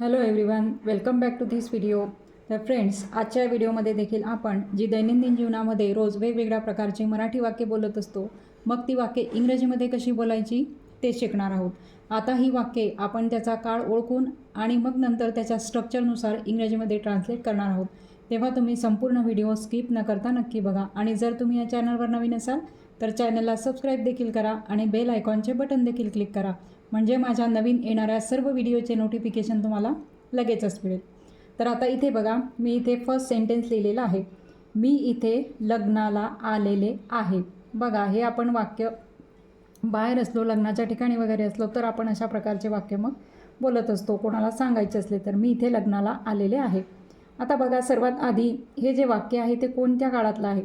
Hello everyone welcome back to this video तर friends आजच्या व्हिडिओमध्ये देखील आपण जी दैनंदिन जीवनामध्ये रोज वेगवेगळ्या प्रकारची मराठी वाक्य बोलत असतो मग ती वाक्य इंग्रजीमध्ये कशी बोलायची ते शिकणार आहोत. आता ही वाक्ये आपण त्याचा काळ ओळखून आणि मग नंतर त्याच्या स्ट्रक्चरनुसार इंग्रजीमध्ये ट्रान्सलेट करणार आहोत. तेव्हा तुम्ही संपूर्ण व्हिडिओ स्किप न करता नक्की बघा. आणि जर तुम्ही या चॅनलवर नवीन असाल तर चॅनलला सबस्क्राईब देखील करा आणि बेल आयकॉनचे बटन देखील क्लिक करा. म्हणजे माझ्या नवीन येणाऱ्या सर्व व्हिडिओचे नोटिफिकेशन तुम्हाला लगेचच मिळेल. तर आता इथे बघा मी इथे फर्स्ट सेंटेन्स लिहिलेलं आहे. मी इथे लग्नाला आलेले आहे. बघा हे आपण वाक्य बाहेर असलो लग्नाच्या ठिकाणी वगैरे असलो तर आपण अशा प्रकारचे वाक्य मग बोलत असतो. कोणाला सांगायचे असले तर मी इथे लग्नाला आलेले आहे. आता बघा सर्वात आधी हे जे वाक्य आहे ते कोणत्या काळातलं आहे?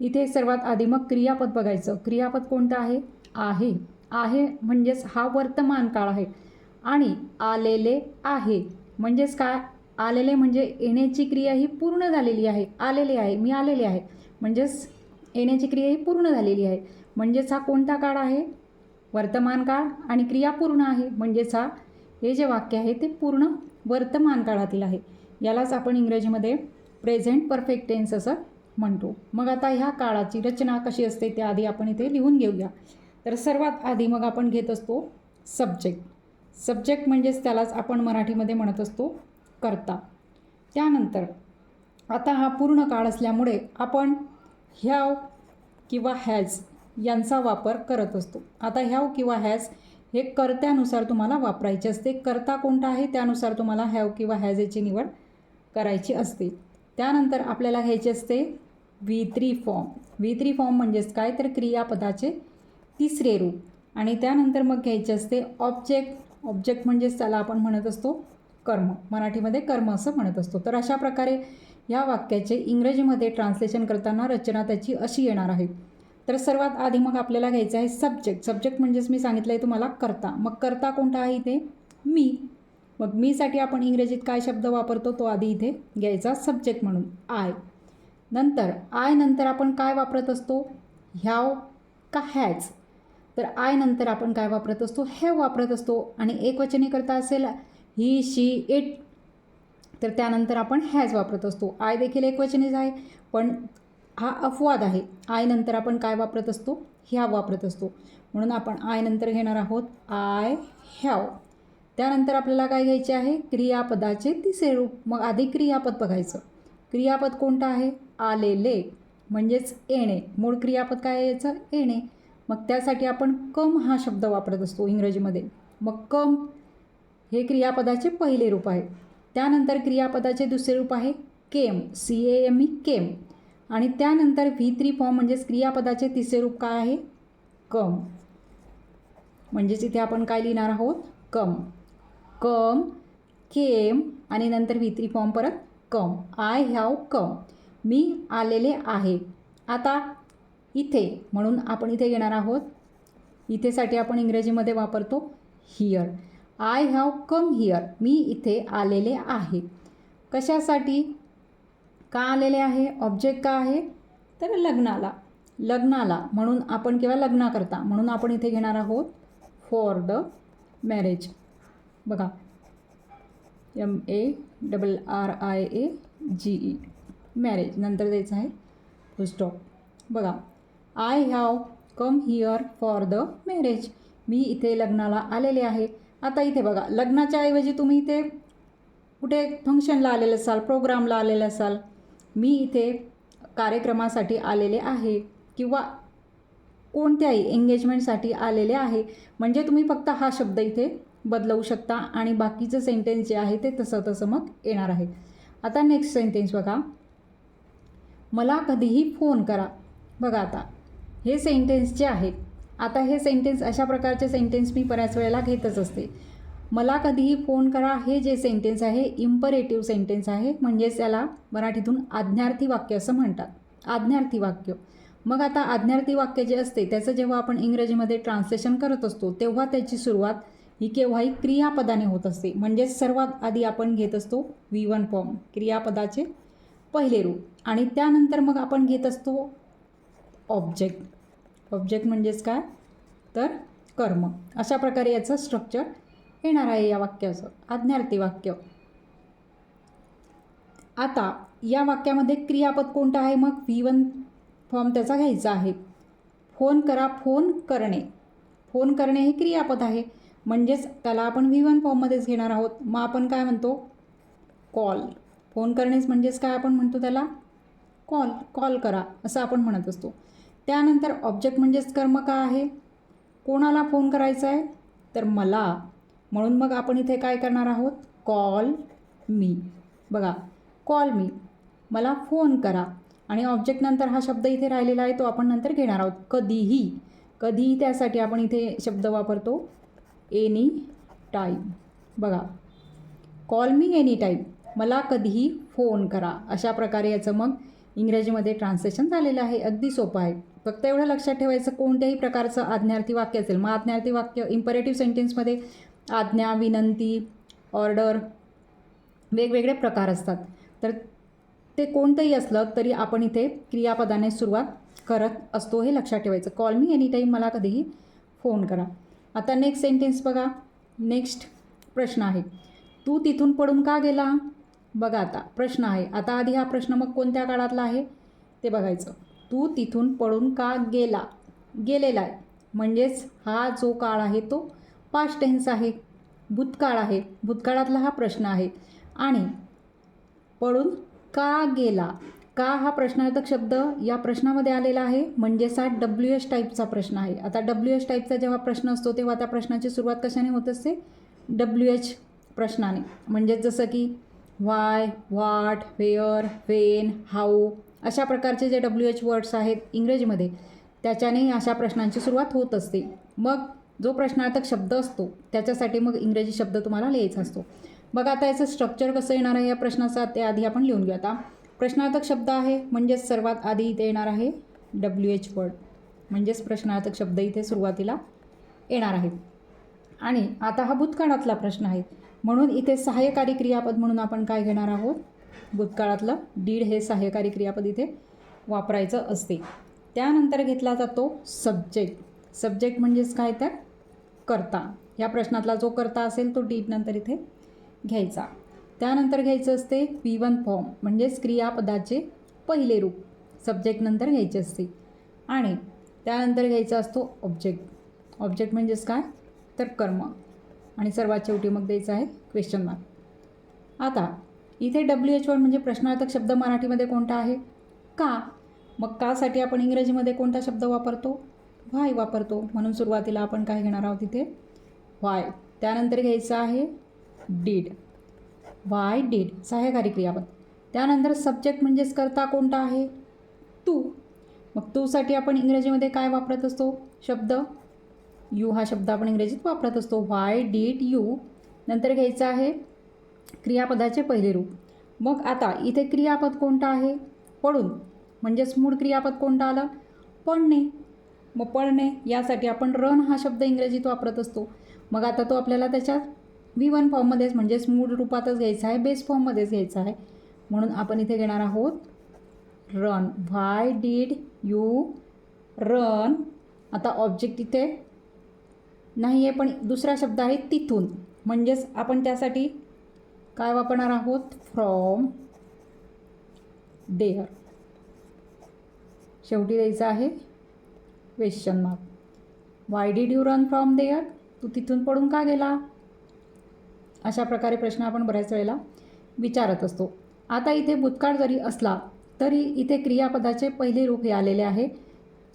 इथे सर्वात आधी मग क्रियापद बघायचं. क्रियापद कोणतं आहे? आहे. आहे म्हणजेच हा वर्तमान काळ आहे. आणि आलेले आहे. म्हणजेच काय? आलेले म्हणजे येण्याची क्रिया ही पूर्ण झालेली आहे. आलेले आहे. मी आलेले आहे. म्हणजेच येण्याची क्रिया ही पूर्ण झालेली आहे. म्हणजेच हा कोणता काळ आहे? वर्तमान काळ आणि क्रिया पूर्ण आहे. म्हणजेच हा हे जे वाक्य आहे ते पूर्ण वर्तमान काळातील आहे. यालाच आपण इंग्रजीमध्ये प्रेझेंट परफेक्ट टेन्स असं म्हणतो. मग आता ह्या काळाची रचना कशी असते त्याआधी आपण इथे लिहून घेऊया. तर सर्वात आधी मग आपण घेत असतो सब्जेक्ट सब्जेक्ट म्हणजेच त्यालाच आपण मराठीमध्ये म्हणत असतो करता. त्यानंतर आता हा पूर्ण काळ असल्यामुळे आपण ह्याव किंवा हॅज यांचा वापर करत असतो. आता ह्याव किंवा हॅज हे कर्त्यानुसार तुम्हाला वापरायचे असते. करता कोणता आहे त्यानुसार तुम्हाला हॅव किंवा हॅज याची निवड करायची असते. त्यानंतर आपल्याला घ्यायचे असते V three form V three form म्हणजेच काय? तर क्रियापदाचे तिसरे रूप. आणि त्यानंतर मग घ्यायचे असते ऑब्जेक्ट ऑब्जेक्ट म्हणजेच त्याला आपण म्हणत असतो कर्म. मराठीमध्ये कर्म असं म्हणत असतो. तर अशा प्रकारे या वाक्याचे इंग्रजीमध्ये ट्रान्सलेशन करताना रचना त्याची अशी येणार आहे. तर सर्वात आधी मग आपल्याला घ्यायचं आहे सब्जेक्ट सब्जेक्ट म्हणजेच मी सांगितलं आहे तुम्हाला करता. मग करता कोणता आहे इथे? मी. मग मीसाठी आपण इंग्रजीत काय शब्द वापरतो? तो आधी इथे घ्यायचा सब्जेक्ट म्हणून. आय नंतर आय नंतर आपण काय वापरत असतो? ह्याव का हॅज तर आय नंतर आपण काय वापरत असतो? हे वापरत असतो. आणि एकवचनी करता असेल ही शी इट. तर त्यानंतर आपण हॅज वापरत असतो. आय देखील एकवचनीच आहे पण हा अपवाद आहे. आय नंतर आपण काय वापरत असतो? ह्या वापरत असतो. म्हणून आपण आय नंतर घेणार आहोत. आय हॅव त्यानंतर आपल्याला काय घ्यायचे आहे? क्रियापदाचे तिसरे रूप. मग आधी क्रियापद बघायचं. क्रियापद कोणतं आहे? आलेले. म्हणजेच येणे. मूळ क्रियापद काय यायचं याचं? येणे. मग त्यासाठी आपण कम हा शब्द वापरत असतो इंग्रजीमध्ये. मग कम हे क्रियापदाचे पहिले रूप आहे. त्यानंतर क्रियापदाचे दुसरे रूप आहे came. C A M E came. आणि त्यानंतर व्ही थ्री फॉर्म म्हणजेच क्रियापदाचे तिसरे रूप काय आहे? कम. म्हणजेच इथे आपण काय लिहिणार आहोत? कम. कम केम आणि नंतर व्ही थ्री फॉर्म परत कम. आय हॅव कम. मी आलेले आहे. आता इथे म्हणून आपण इथे घेणार आहोत. इथेसाठी आपण इंग्रजीमध्ये वापरतो here I have come here मी इथे आलेले आहे. कशासाठी? का आलेले आहे? ऑब्जेक्ट का आहे? तर लग्नाला. लग्नाला म्हणून आपण किंवा लग्नाकरता म्हणून आपण इथे घेणार आहोत फॉर द मॅरेज बघा. M A double R I A G E marriage नंतर द्यायचं आहे. फुल स्टॉप बघा. I have come here for the marriage. मी इथे लग्नाला आलेले आहे. आता इथे बघा लग्नाच्या ऐवजी तुम्ही इथे कुठे फंक्शनला आलेले असाल प्रोग्रामला आलेले असाल मी इथे कार्यक्रमासाठी आलेले आहे किंवा कोणत्याही एंगेजमेंटसाठी आलेले आहे. म्हणजे तुम्ही फक्त हा शब्द इथे बदलवू शकता आणि बाकीचं सेंटेन्स जे आहे ते तसं तसं मग येणार आहे. आता नेक्स्ट सेंटेन्स बघा. मला कधीही फोन करा. बघा आता. हे सेंटेन्स जे आहेत आता हे सेंटेन्स अशा प्रकारचे सेंटेन्स मी बऱ्याच वेळेला घेतच असते. मला कधीही फोन करा हे जे सेंटेन्स आहे इम्परेटिव्ह सेंटेन्स आहे म्हणजेच याला मराठीतून आज्ञार्थी वाक्य असं म्हणतात. आज्ञार्थी वाक्य. मग आता आज्ञार्थी वाक्य जे असते त्याचं जेव्हा आपण इंग्रजीमध्ये ट्रान्सलेशन करत असतो तेव्हा त्याची सुरुवात ही केव्हाही क्रियापदाने होत असते. म्हणजेच सर्वात आधी आपण घेत असतो वी वन फॉर्म क्रियापदाचे पहिले रूप. आणि त्यानंतर मग आपण घेत असतो ऑब्जेक्ट. ऑब्जेक्ट म्हणजेच काय? तर कर्म. अशा प्रकारे याचं स्ट्रक्चर येणार आहे या वाक्याचं. आज्ञार्थी वाक्य. आता या वाक्यामध्ये क्रियापद कोणतं आहे मग? व्ही वन फॉर्म त्याचा घ्यायचा आहे. फोन करा फोन करणे. फोन करणे हे क्रियापद आहे. म्हणजेच त्याला आपण व्ही वन फॉर्ममध्येच घेणार आहोत. मग आपण काय म्हणतो? कॉल. फोन करणेच म्हणजेच काय आपण म्हणतो त्याला? कॉल. कॉल करा असं आपण म्हणत असतो. त्यानंतर ऑब्जेक्ट म्हणजेच कर्म का आहे? कोणाला फोन करायचा आहे? तर मला. म्हणून मग आपण इथे काय करणार आहोत? कॉल मी बघा कॉल मी मला फोन करा. आणि ऑब्जेक्ट नंतर हा शब्द इथे राहिलेला आहे तो आपण नंतर घेणार आहोत. कधीही. कधीही त्यासाठी आपण इथे शब्द वापरतो. एनी टाईम बघा. कॉल मी एनी टाईम मला कधीही फोन करा. अशा प्रकारे याचं मग इंग्रजीमध्ये ट्रान्सलेशन झालेलं आहे. अगदी सोपं आहे. फक्त एवढं लक्षात ठेवायचं कोणत्याही प्रकारचं आज्ञार्थी वाक्य असेल मग आज्ञार्थी वाक्य इम्परेटिव्ह सेंटेन्समध्ये आज्ञा विनंती ऑर्डर वेगवेगळे प्रकार असतात. तर ते कोणतंही असलं तरी आपण इथे क्रियापदाने सुरुवात करत असतो हे लक्षात ठेवायचं. कॉल मी एनी टाईम मला कधीही फोन करा. आता नेक्स्ट सेंटेन्स बघा. नेक्स्ट प्रश्न आहे. तू तिथून पडून का गेला? बघा आता प्रश्न आहे. आता आधी हा प्रश्न मग कोणत्या काळातला आहे? ते बघायचं. तू तिथून पळून का गेला? गेलेला आहे. म्हणजेच हा जो काळ आहे तो पास्ट टेन्स आहे. भूतकाळ आहे. भूतकाळातला हा प्रश्न आहे. आणि पळून का गेला? का हा प्रश्नार्थक शब्द या प्रश्नामध्ये आलेला आहे? म्हणजेच हा डब्ल्यू एस टाईपचा प्रश्न आहे. आता डब्ल्यू एस टाईपचा जेव्हा प्रश्न असतो तेव्हा त्या प्रश्नाची सुरुवात कशाने होत असते? डब्ल्यू एच प्रश्नाने. म्हणजेच जसं की why what where when how अशा प्रकारचे जे डब्ल्यू एच वर्ड्स आहेत इंग्रजीमध्ये त्याच्याने अशा प्रश्नांची सुरुवात होत असते. मग जो प्रश्नार्थक शब्द असतो त्याच्यासाठी मग इंग्रजी शब्द तुम्हाला लिहायचा असतो. बघा आता याचं स्ट्रक्चर कसं येणार आहे या प्रश्नाचा ते आधी आपण लिहून घेऊ आता. प्रश्नार्थक शब्द आहे म्हणजेच सर्वात आधी इथे येणार आहे डब्ल्यू एच वर्ड म्हणजेच प्रश्नार्थक शब्द इथे सुरुवातीला येणार आहे आणि आता हा भूतकाळातला प्रश्न आहे. म्हणून इथे सहाय्यकारी क्रियापद म्हणून आपण काय घेणार आहोत? भूतकाळातलं डीड हे सहाय्यकारी क्रियापद इथे वापरायचं असते. त्यानंतर घेतला जातो सब्जेक्ट सब्जेक्ट म्हणजेच काय तर? करता. या प्रश्नातला जो करता असेल तो डीड नंतर इथे घ्यायचा. त्यानंतर घ्यायचं असते पी वन फॉर्म म्हणजेच क्रियापदाचे पहिले रूप. सब्जेक्ट नंतर घ्यायचे असते. आणि त्यानंतर घ्यायचा असतो ऑब्जेक्ट ऑब्जेक्ट म्हणजेच काय? तर कर्म. आणि सर्वात शेवटी मग द्यायचं आहे क्वेश्चन मार्क आता इथे डब्ल्यू एच वन म्हणजे प्रश्नार्थक शब्द मराठीमध्ये कोणता आहे? का? मग कासाठी आपण इंग्रजीमध्ये कोणता शब्द वापरतो? व्हाय वापरतो. म्हणून सुरुवातीला आपण काय घेणार आहोत इथे? व्हाय. त्यानंतर घ्यायचं आहे डीड वाय डीड सहाय्यकारी क्रियापद. त्यानंतर सब्जेक्ट म्हणजेच करता कोणता आहे? तू. मग तूसाठी आपण इंग्रजीमध्ये काय वापरत असतो? शब्द. यू हा शब्द आपण इंग्रजीत वापरत असतो. वाय डीड यू नंतर घ्यायचं आहे क्रियापदाचे पहिले रूप. मग आता इथे क्रियापद कोणतं आहे? पडून म्हणजेच मूळ क्रियापद कोणतं आलं? पडणे मग पडणे यासाठी आपण रन हा शब्द इंग्रजीत वापरत असतो. मग आता तो आपल्याला त्याच्यात व्ही वन फॉर्ममध्येच म्हणजेच मूळ रूपातच घ्यायचा आहे बेस फॉर्ममध्येच घ्यायचा आहे. म्हणून आपण इथे घेणार आहोत run why did you run आता ऑब्जेक्ट इथे नाही आहे पण दुसरा शब्द आहे तिथून. म्हणजेच आपण त्यासाठी काय वापरणार आहोत? फ्रॉम डेअर शेवटी द्यायचं आहे question mark why did you run from there तू तिथून पडून का गेला? अशा प्रकारे प्रश्न आपण बऱ्याच वेळेला विचारत असतो. आता इथे भूतकाळ जरी असला तरी इथे क्रियापदाचे पहिले रूप हे आलेले आहे.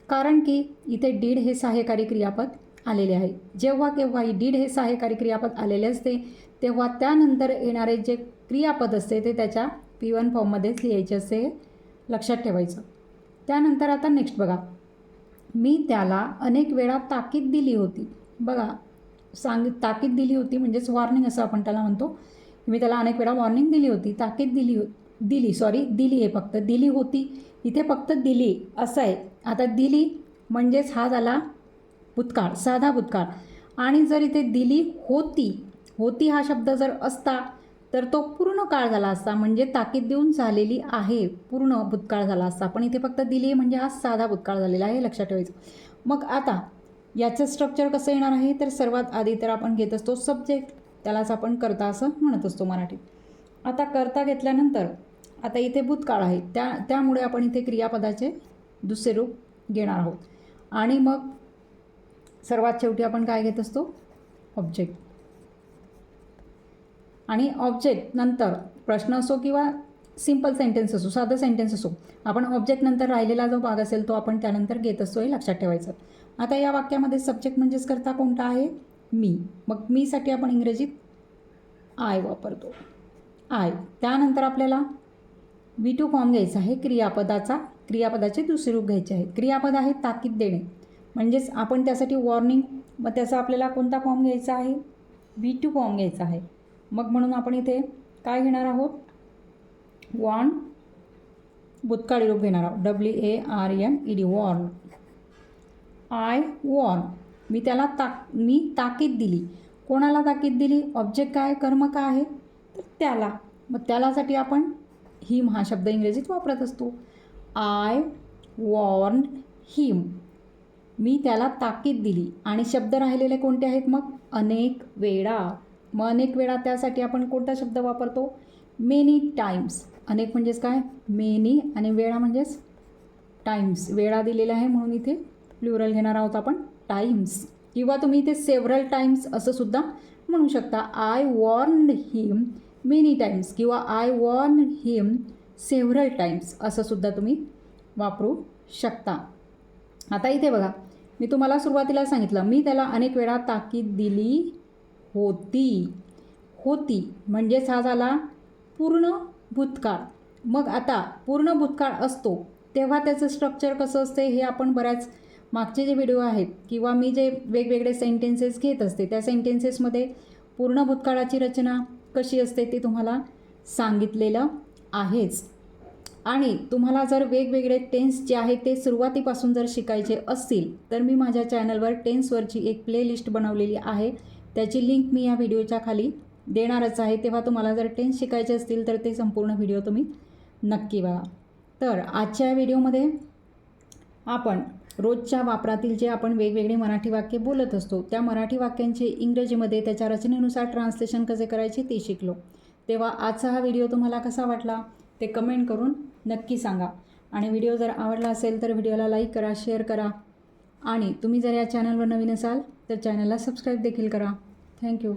कारण की इथे डीड हे सहाय्यकारी क्रियापद आलेले आहे. जेव्हा केव्हाही डीड हे सहाय्यकारी क्रियापद आलेले असते तेव्हा त्यानंतर येणारे जे क्रियापद असते ते त्याच्या पी वन फॉर्ममध्येच लिहायचे असते हे लक्षात ठेवायचं. त्यानंतर आता नेक्स्ट बघा. मी त्याला अनेक वेळा ताकीद दिली होती. बघा सांग ताकीद दिली होती म्हणजेच वॉर्निंग असं आपण त्याला म्हणतो. मी त्याला अनेक वेळा वॉर्निंग दिली होती ताकीद दिली हो दिली सॉरी दिली आहे फक्त. दिली होती इथे फक्त दिली असं आहे. आता दिली म्हणजेच हा झाला भूतकाळ साधा भूतकाळ. आणि जर इथे दिली होती होती हा शब्द जर असता तर तो पूर्ण काळ झाला असता म्हणजे ताकीद देऊन झालेली आहे पूर्ण भूतकाळ झाला असता. पण इथे फक्त दिली म्हणजे हा साधा भूतकाळ झालेला आहे लक्षात ठेवायचं. मग आता याचं स्ट्रक्चर कसं येणार आहे? तर सर्वात आधी तर आपण घेत असतो सब्जेक्ट त्यालाच आपण करता असं म्हणत असतो मराठीत. आता करता घेतल्यानंतर आता इथे भूतकाळ आहे. त्या त्यामुळे आपण इथे क्रियापदाचे दुसरे रूप घेणार आहोत. आणि मग सर्वात शेवटी आपण काय घेत असतो? ऑब्जेक्ट आणि ऑब्जेक्ट नंतर प्रश्न असो किंवा सिंपल सेंटेन्स असो साधं सेंटेन्स असो आपण ऑब्जेक्ट नंतर राहिलेला जो भाग असेल तो आपण त्यानंतर घेत असतो हे लक्षात ठेवायचं. आता या वाक्यामध्ये सब्जेक्ट म्हणजेच करता कोणता आहे? मी. मग मीसाठी आपण इंग्रजीत आय वापरतो. आय त्यानंतर आपल्याला वी टू फॉर्म घ्यायचा आहे. क्रियापदाचा क्रियापदाचे दुसरे रूप घ्यायचे आहे. क्रियापद आहे ताकीद देणे. म्हणजेच आपण त्यासाठी वॉर्निंग मग त्याचा आपल्याला कोणता फॉर्म घ्यायचा आहे? वी टू फॉर्म घ्यायचा आहे. मग म्हणून आपण इथे काय घेणार आहोत? वॉर्न भूतकाळी रूप घेणार आहोत. W A R N E D warned I warned मी त्याला ताक मी ताकीद दिली. कोणाला ताकीद दिली? ऑब्जेक्ट काय? कर्म काय आहे? तर त्याला. मग त्यालासाठी आपण हिम हा शब्द इंग्रजीत वापरत असतो. आय वॉर्न हिम मी त्याला ताकीद दिली. आणि शब्द राहिलेले कोणते आहेत मग? अनेक वेळा. मग अनेक वेळा त्यासाठी आपण कोणता शब्द वापरतो? मेनी टाईम्स अनेक म्हणजेच काय? मेनी आणि वेळा म्हणजेच टाईम्स वेळा दिलेला आहे म्हणून इथे प्लुरल घेणार आहोत आपण. टाईम्स किंवा तुम्ही इथे सेव्हरल टाईम्स असं सुद्धा म्हणू शकता. I warned him many times किंवा I warned him several times असं सुद्धा तुम्ही वापरू शकता. आता इथे बघा. मी तुम्हाला सुरुवातीला सांगितलं मी त्याला अनेक वेळा ताकीद दिली होती. होती म्हणजेच हा झाला पूर्ण भूतकाळ. मग आता पूर्ण भूतकाळ असतो तेव्हा त्याचं स्ट्रक्चर कसं असते हे आपण बऱ्याच मागचे जे व्हिडिओ आहेत किंवा मी जे वेगवेगळे सेंटेन्सेस घेत असते त्या सेंटेन्सेसमध्ये पूर्ण भूतकाळाची रचना कशी असते ते तुम्हाला सांगितलेलं आहेच. आणि तुम्हाला जर वेगवेगळे टेन्स जे आहे ते सुरुवातीपासून जर शिकायचे असतील तर मी माझ्या चॅनलवर टेन्सवरची एक प्लेलिस्ट बनवलेली आहे. त्याची लिंक मी या व्हिडिओच्या खाली देणारच आहे. तेव्हा तुम्हाला जर टेन्स शिकायचे असतील तर ते संपूर्ण व्हिडिओ तुम्ही नक्की बघा. तर आजच्या या व्हिडिओमध्ये आपण रोजच्या वापरातील जे आपण वेगवेगळे मराठी वाक्य बोलत असतो त्या मराठी वाक्यांचे इंग्रजीमध्ये त्याच्या रचनेनुसार ट्रान्सलेशन कसे करायचे ते शिकलो. तेव्हा आजचा हा व्हिडिओ तुम्हाला कसा वाटला? ते कमेंट करून नक्की सांगा. आणि व्हिडिओ जर आवडला असेल तर व्हिडिओला लाईक करा शेअर करा. आणि तुम्ही जर या चॅनलवर नवीन असाल तर चॅनलला सबस्क्राईब देखील करा. थँक्यू